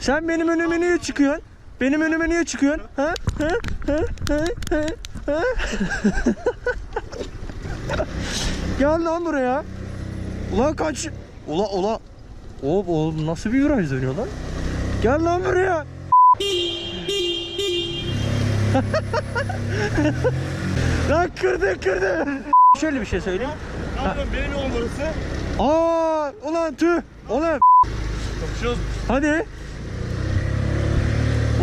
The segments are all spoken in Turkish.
Sen benim önüme niye çıkıyorsun? Benim önüme niye çıkıyorsun? Ha? Ha? Ha? Ha? Ha? Ha? Gel lan buraya. Ulan kaç. Ula ula. Hop oğlum nasıl bir viraj dönüyor lan? Gel lan buraya. lan kırdı kırdı. Şöyle bir şey söyleyeyim. Tamam benim yolum burası. Aa ulan tüh. Ulan Kapışıyoruz. hadi.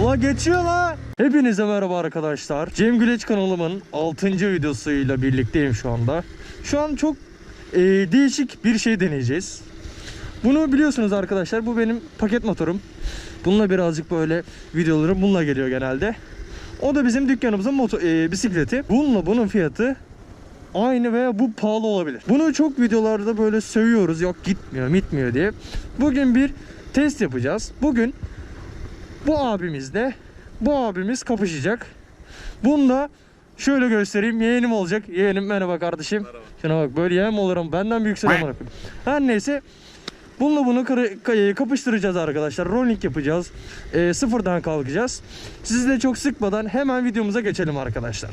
Ulan geçiyor la. Hepinize merhaba arkadaşlar. Cem Güleç kanalımın 6. videosuyla birlikteyim şu anda. Şu an çok e, değişik bir şey deneyeceğiz. Bunu biliyorsunuz arkadaşlar. Bu benim paket motorum. Bununla birazcık böyle videolarım bununla geliyor genelde. O da bizim dükkanımızın moto, e, bisikleti. Bununla bunun fiyatı aynı veya bu pahalı olabilir. Bunu çok videolarda böyle sövüyoruz. Yok gitmiyor, gitmiyor diye. Bugün bir test yapacağız. Bugün bu abimizle bu abimiz kapışacak. Bunda şöyle göstereyim. Yeğenim olacak. Yeğenim merhaba kardeşim. Merhaba. Şuna bak böyle yeğen olurum? Benden büyükse zaman yapayım. Her neyse. Bununla bunu kapıştıracağız arkadaşlar. Rolling yapacağız. Ee, sıfırdan kalkacağız. Sizi de çok sıkmadan hemen videomuza geçelim arkadaşlar.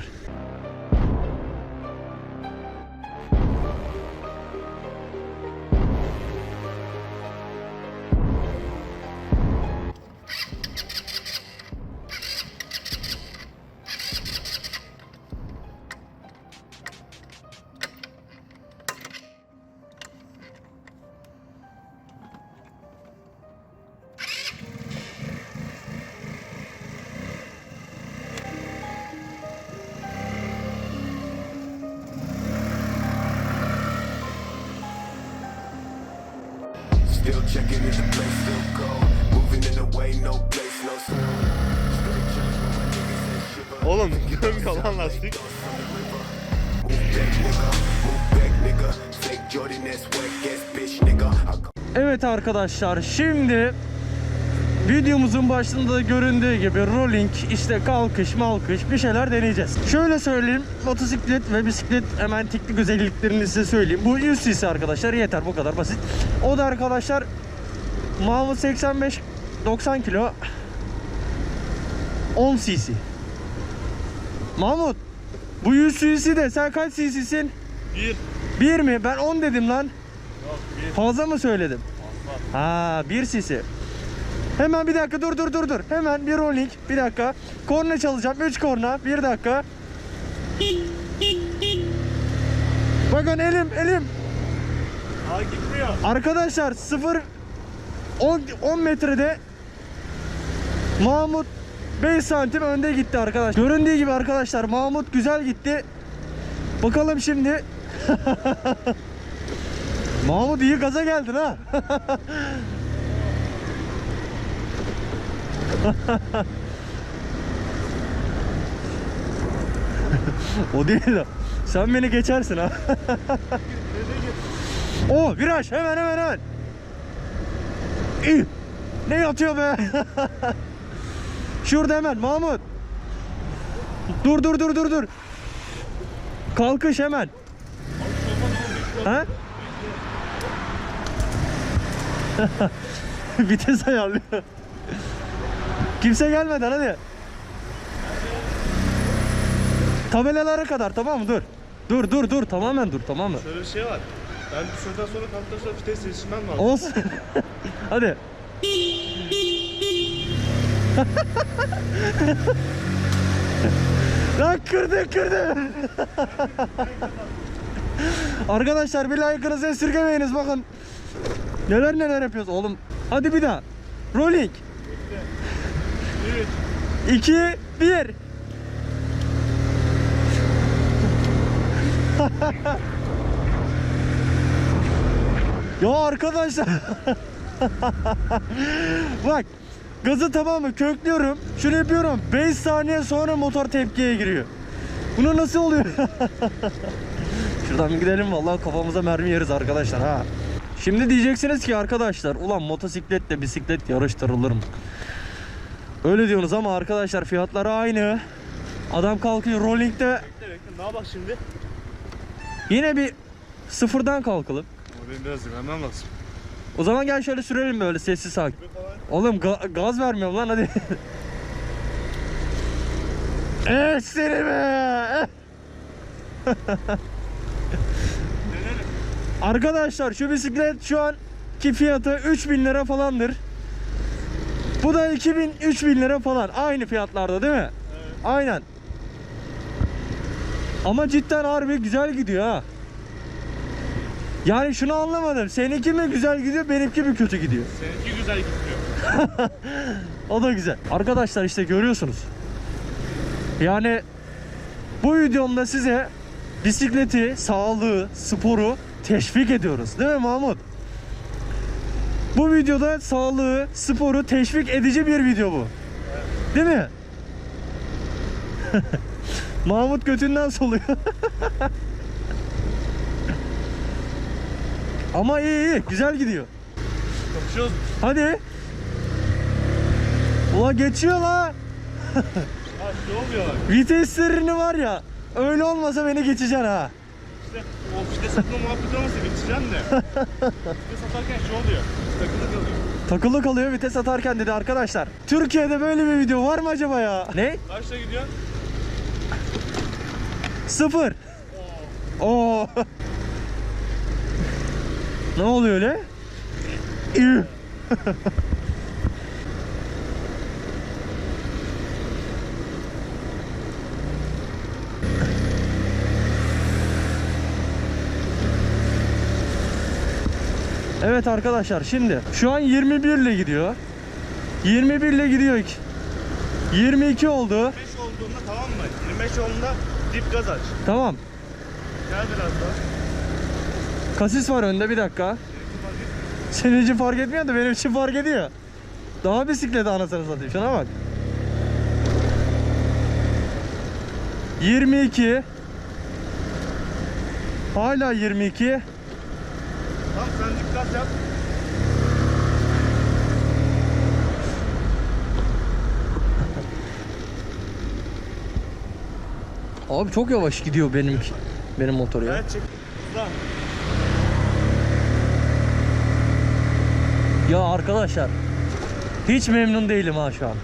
Checking if the place still cold. Moving in a way, no place, no sound. Oğlum görmüyor lan lastik. Evet arkadaşlar şimdi videomuzun başında da göründüğü gibi rolling işte kalkış malkış bir şeyler deneyeceğiz. Şöyle söyleyeyim motosiklet ve bisiklet hemen teknik özelliklerini size söyleyeyim. Bu 100 cc arkadaşlar yeter bu kadar basit. O da arkadaşlar Mahmut 85 90 kilo 10 cc. Mahmut bu 100 cc de sen kaç cc'sin? Bir. 1 mi? Ben 10 dedim lan. Yok bir. Fazla mı söyledim? Ha bir sisi. Hemen bir dakika dur dur dur dur. Hemen bir rolling. Bir dakika. Korna çalacağım. 3 korna. Bir dakika. Bakın elim elim. Aa gitmiyor. Arkadaşlar 0 10, 10 metrede Mahmut 5 santim önde gitti arkadaş. Göründüğü gibi arkadaşlar Mahmut güzel gitti. Bakalım şimdi. Mahmut iyi gaza geldin ha. o değil o. Sen beni geçersin ha. O viraj hemen hemen hemen. İyi. Ne yatıyor be? Şurada hemen Mahmut. Dur dur dur dur dur. Kalkış hemen. Ha? Vites ayarlıyor. Kimse gelmeden hadi. Tabelalara kadar tamam mı? Dur. Dur dur dur tamamen dur tamam mı? Şöyle bir şey var. Ben şuradan sonra kalktıktan sonra vites değiştirmem lazım. Olsun. Hadi. Lan kırdı kırdı. Arkadaşlar bir like'ınızı esirgemeyiniz bakın. Neler neler yapıyoruz oğlum. Hadi bir daha. Rolling. 3. 2 1 Ya arkadaşlar. Bak Gazı tamamı köklüyorum. Şunu yapıyorum. 5 saniye sonra motor tepkiye giriyor. Bunu nasıl oluyor? Şuradan bir gidelim. Vallahi kafamıza mermi yeriz arkadaşlar ha. Şimdi diyeceksiniz ki arkadaşlar Ulan motosikletle bisiklet yarıştırılır mı Öyle diyorsunuz ama arkadaşlar fiyatları aynı. Adam kalkıyor rolling'de. Ne bak şimdi? yine bir sıfırdan kalkalım. Ama benim biraz dinlenmem lazım. O zaman gel şöyle sürelim böyle sessiz sakin. Oğlum ga- gaz vermiyorum lan hadi. Evet seni be. Arkadaşlar şu bisiklet şu an ki fiyatı 3000 lira falandır. Bu da 2000 3000 lira falan. Aynı fiyatlarda değil mi? Aynen. Ama cidden harbi güzel gidiyor ha. Yani şunu anlamadım. Seninki mi güzel gidiyor, benimki mi kötü gidiyor? Seninki güzel gidiyor. O da güzel. Arkadaşlar işte görüyorsunuz. Yani bu videomda size bisikleti, sağlığı, sporu teşvik ediyoruz. Değil mi Mahmut? Bu videoda sağlığı, sporu teşvik edici bir video bu. Değil mi? Mahmut götünden soluyor. Ama iyi iyi, güzel gidiyor. Kapışıyoruz. Hadi. Ula geçiyor la. Viteslerini var ya. Öyle olmasa beni geçeceksin ha. İşte o fide satma muhabbeti olmasa geçeceğim de. fide satarken şey oluyor. Takılı kalıyor. Takılı kalıyor vites atarken dedi arkadaşlar. Türkiye'de böyle bir video var mı acaba ya? Ne? Kaçta gidiyorsun? Sıfır. Oo. ne oluyor öyle? Evet arkadaşlar şimdi şu an 21 ile gidiyor. 21 ile gidiyor. 22 oldu. 25 olduğunda tamam mı? 25 olduğunda dip gaz aç. Tamam. Gel biraz daha. Kasis var önde bir dakika. Senin için fark etmiyor da benim için fark ediyor. Daha bisikleti anasını satayım. Şuna bak. 22 Hala 22 Tamam sen dip gaz yap. Abi çok yavaş gidiyor benim benim motor ya. Evet. Ya arkadaşlar hiç memnun değilim ha şu an.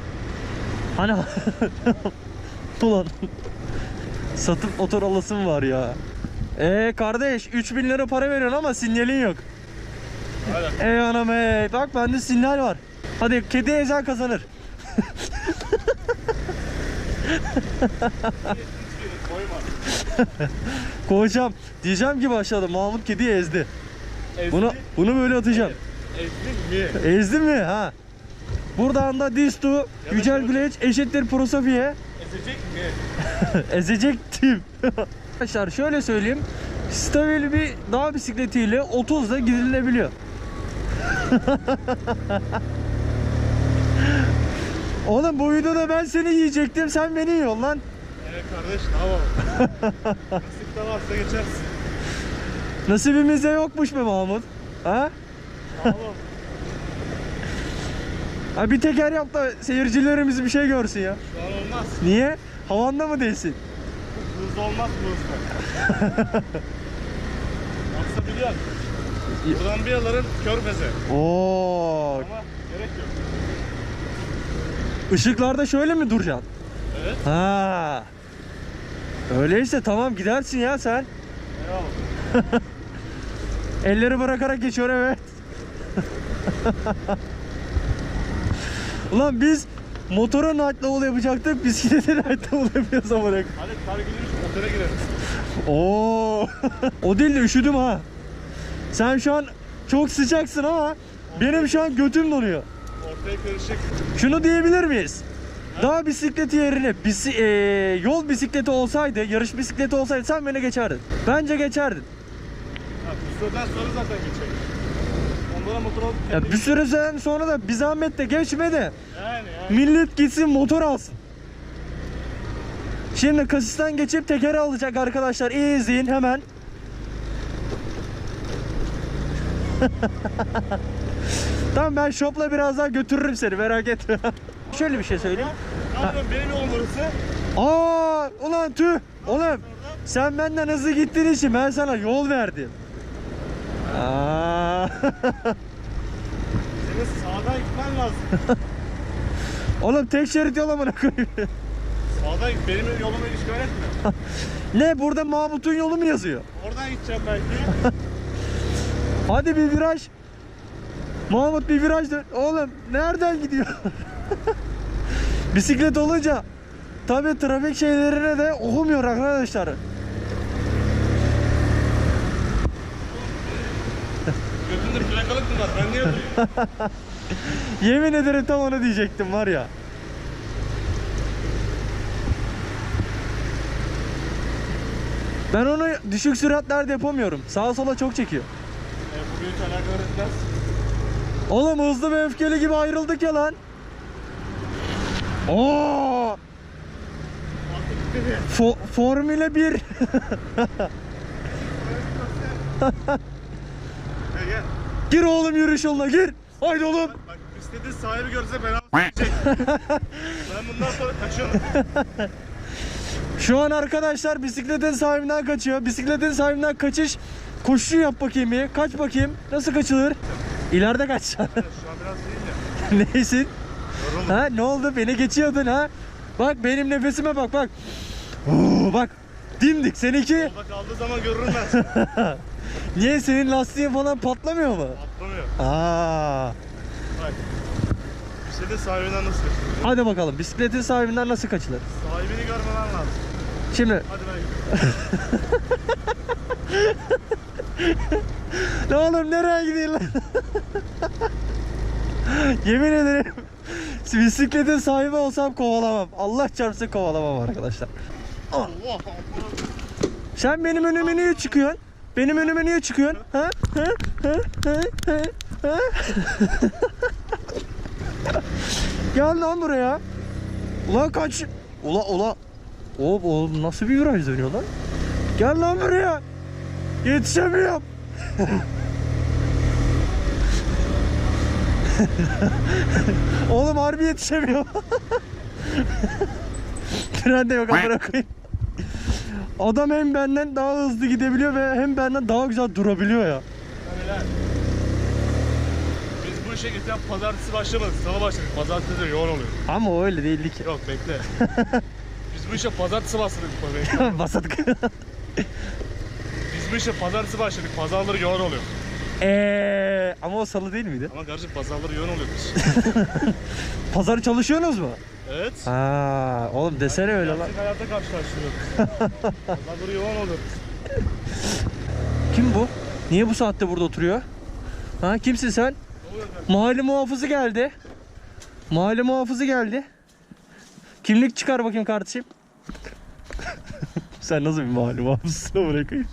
Hani ulan satıp motor alasım var ya. Ee kardeş 3000 lira para veriyorsun ama sinyalin yok. Hadi. Ey anam ey. Bak bende sinyal var. Hadi kedi ezen kazanır. Koyacağım. Diyeceğim ki başladı. Mahmut kediyi ezdi. Ezdi. Bunu bunu böyle atacağım. Ezdin mi? Ezdin mi? Ha. Buradan da Distu, Yücel Güleç eşittir Prosofi'ye Ezecek mi? ezecektim. Arkadaşlar şöyle söyleyeyim. Stabil bir dağ bisikletiyle 30'da gidilebiliyor. Oğlum bu videoda ben seni yiyecektim sen beni yiyorsun lan. Evet kardeş tamam. Nasipte varsa geçersin. Nasibimizde yokmuş be Mahmut. Ha? Ha bir teker yap da seyircilerimiz bir şey görsün ya. Şu an olmaz. Niye? Havanda mı değilsin? Hızlı olmaz bu hızlı. Yoksa biliyorsun. Yılların körfeze. Oo. Ama gerek yok. Işıklarda şöyle mi duracaksın? Evet. Ha. Öyleyse tamam gidersin ya sen. Eyvallah. Elleri bırakarak geçiyor evet. Ulan biz motora night level yapacaktık, bisiklete night level yapıyoruz ama. Hadi kar otele gireriz. Oo. o değil de üşüdüm ha. Sen şu an çok sıcaksın ama benim şu an götüm donuyor. Ortaya karışık. Şunu diyebilir miyiz? Dağ bisikleti yerine bisi, eee, yol bisikleti olsaydı, yarış bisikleti olsaydı sen beni geçerdin. Bence geçerdin. Ha, bu süreden sonra zaten geçecek. Onlara motor alıp Ya bir süreden sonra da bir zahmet de geçme de Yani yani. millet gitsin motor alsın. Şimdi kasisten geçip tekeri alacak arkadaşlar. İyi izleyin hemen. tamam ben şopla biraz daha götürürüm seni merak etme. Şöyle bir şey söyleyeyim. Yapıyorsun benim burası? Aa ulan tüh. Oğlum sen benden hızlı gittiğin için ben sana yol verdim. Aa. Şimdi sağdan gitmen lazım. Oğlum tek şerit yol amına koyayım. Sağdan git. Benim yolumu işgal etme. ne burada Mahmut'un yolu mu yazıyor? Oradan gideceğim belki. Hadi bir viraj. Mahmut bir viraj dön. Oğlum nereden gidiyor? Bisiklet olunca tabi trafik şeylerine de okumuyor arkadaşlar. Götünde plakalık mı var? Ben niye? Yemin ederim tam onu diyecektim var ya. Ben onu düşük süratlerde yapamıyorum. Sağa sola çok çekiyor. Alakalı. Oğlum hızlı ve öfkeli gibi ayrıldık ya lan. Oo! Fo- Formüle 1. Gel gel. gir oğlum yürüyüş yoluna gir. Haydi oğlum. Bak bisikletin sahibi görse çek. ben bundan sonra kaçıyorum. Şu an arkadaşlar bisikletin sahibinden kaçıyor. Bisikletin sahibinden kaçış. Koşu yap bakayım bir. Kaç bakayım. Nasıl kaçılır? İleride kaç. Şu an biraz değil de. Neysin? Yoruldum. Ha ne oldu? Beni geçiyordun ha. Bak benim nefesime bak bak. Oo, bak. Dimdik seninki. Yolda kaldığı zaman görürüm ben. Niye senin lastiğin falan patlamıyor mu? Atlamıyor. Aa. Bak. Bisikletin sahibinden nasıl kaçılır? Hadi bakalım bisikletin sahibinden nasıl kaçılır? Sahibini görmemen lazım. Şimdi Hadi ben gidiyorum. ne oğlum nereye gidiyorsun lan? Yemin ederim bisikletin sahibi olsam kovalamam. Allah çarpsın kovalamam arkadaşlar. Sen benim önüme niye çıkıyorsun? Benim önüme niye çıkıyorsun? Ha? Ha? Ha? Ha? Ha? Ha? Gel lan buraya. Ulan kaç. Ula ula. Oğlum nasıl bir viraj dönüyor lan? Gel lan buraya. Yetişemiyorum. Oğlum harbi yetişemiyor. Tren de yok amına. Adam hem benden daha hızlı gidebiliyor ve hem benden daha güzel durabiliyor ya. Biz bu işe geçen pazartesi başlamadık, salı başladık. Pazartesi de yoğun oluyor. Ama o öyle değildi ki. Yok bekle. Biz bu işe pazartesi başladık. Basattık. 35'te pazartesi başladık. Pazarları yoğun oluyor. Eee ama o salı değil miydi? Ama kardeşim pazarları yoğun oluyor biz. Pazar çalışıyorsunuz mu? Evet. Ha, oğlum desene öyle lan. Gerçek hayatta karşılaştırıyoruz. pazarları yoğun oluyor. Kim bu? Niye bu saatte burada oturuyor? Ha kimsin sen? Mahalle muhafızı geldi. Mahalle muhafızı geldi. Kimlik çıkar bakayım kardeşim. sen nasıl bir mahalle muhafızısın bırakayım?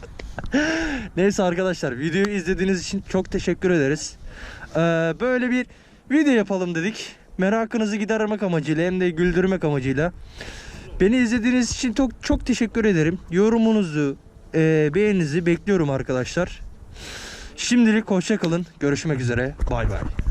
Neyse arkadaşlar videoyu izlediğiniz için çok teşekkür ederiz. Ee, böyle bir video yapalım dedik. Merakınızı gidermek amacıyla hem de güldürmek amacıyla. Beni izlediğiniz için çok çok teşekkür ederim. Yorumunuzu, e, beğeninizi bekliyorum arkadaşlar. Şimdilik hoşça kalın. Görüşmek üzere. Bay bay.